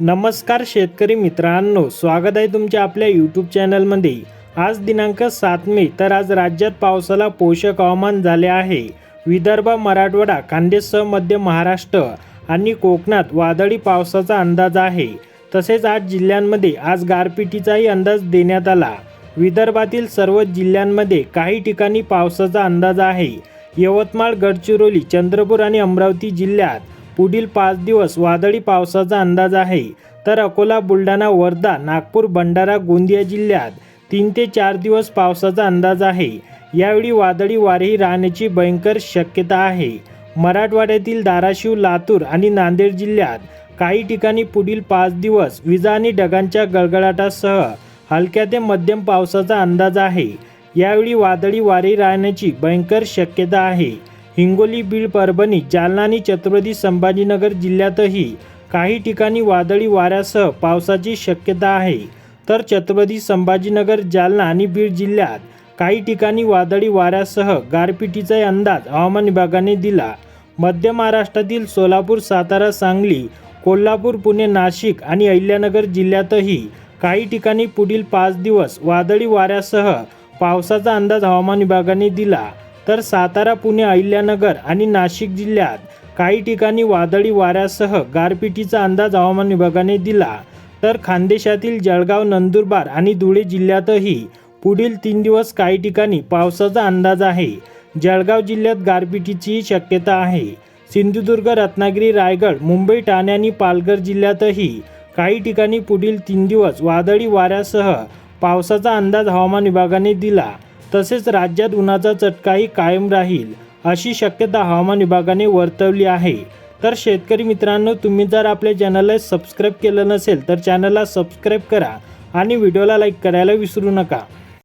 नमस्कार शेतकरी मित्रांनो स्वागत आहे तुमच्या आपल्या यूट्यूब चॅनलमध्ये आज दिनांक सात मे तर आज राज्यात पावसाला पोषक हवामान झाले आहे. विदर्भ मराठवाडा खानदेशसह मध्य महाराष्ट्र आणि कोकणात वादळी पावसाचा अंदाज आहे. तसेच आज जिल्ह्यांमध्ये आज गारपिटीचाही अंदाज देण्यात आला. विदर्भातील सर्व जिल्ह्यांमध्ये काही ठिकाणी पावसाचा अंदाज आहे. यवतमाळ गडचिरोली चंद्रपूर आणि अमरावती जिल्ह्यात पुढील पाच दिवस वादळी पावसाचा अंदाज आहे. तर अकोला बुलढाणा वर्धा नागपूर भंडारा गोंदिया जिल्ह्यात तीन ते चार दिवस पावसाचा अंदाज आहे. यावेळी वादळी वारेही राहण्याची भयंकर शक्यता आहे. मराठवाड्यातील धाराशिव लातूर आणि नांदेड जिल्ह्यात काही ठिकाणी पुढील पाच दिवस विजा आणि ढगांच्या गळगळाटासह हलक्या ते मध्यम पावसाचा अंदाज आहे. यावेळी वादळी वारे राहण्याची भयंकर शक्यता आहे. हिंगोली बीड परभणी जालना आणि छत्रपती संभाजीनगर जिल्ह्यातही काही ठिकाणी वादळी वाऱ्यासह पावसाची शक्यता आहे. तर छत्रपती संभाजीनगर जालना आणि बीड जिल्ह्यात काही ठिकाणी वादळी वाऱ्यासह गारपिटीचा अंदाज हवामान विभागाने दिला. मध्य महाराष्ट्रातील सोलापूर सातारा सांगली कोल्हापूर पुणे नाशिक आणि अहिल्यानगर जिल्ह्यातही काही ठिकाणी पुढील पाच दिवस वादळी वाऱ्यासह पावसाचा अंदाज हवामान विभागाने दिला. तर सातारा पुणे अहिल्यानगर आणि नाशिक जिल्ह्यात काही ठिकाणी वादळी वाऱ्यासह गारपिटीचा अंदाज हवामान विभागाने दिला. तर खानदेशातील जळगाव नंदुरबार आणि धुळे जिल्ह्यातही पुढील तीन दिवस काही ठिकाणी पावसाचा अंदाज आहे. जळगाव जिल्ह्यात गारपिटीचीही शक्यता आहे. सिंधुदुर्ग रत्नागिरी रायगड मुंबई ठाणे आणि पालघर जिल्ह्यातही काही ठिकाणी पुढील तीन दिवस वादळी वाऱ्यासह पावसाचा अंदाज हवामान विभागाने दिला. तसेच राज्यात उन्हाचा चटकाही कायम राहील अशी शक्यता हवामान विभागाने वर्तवली आहे. तर शेतकरी मित्रांनो तुम्ही जर आपल्या चॅनलला सबस्क्राईब केलं नसेल तर चॅनलला सबस्क्राईब करा आणि व्हिडिओला लाईक करायला विसरू नका.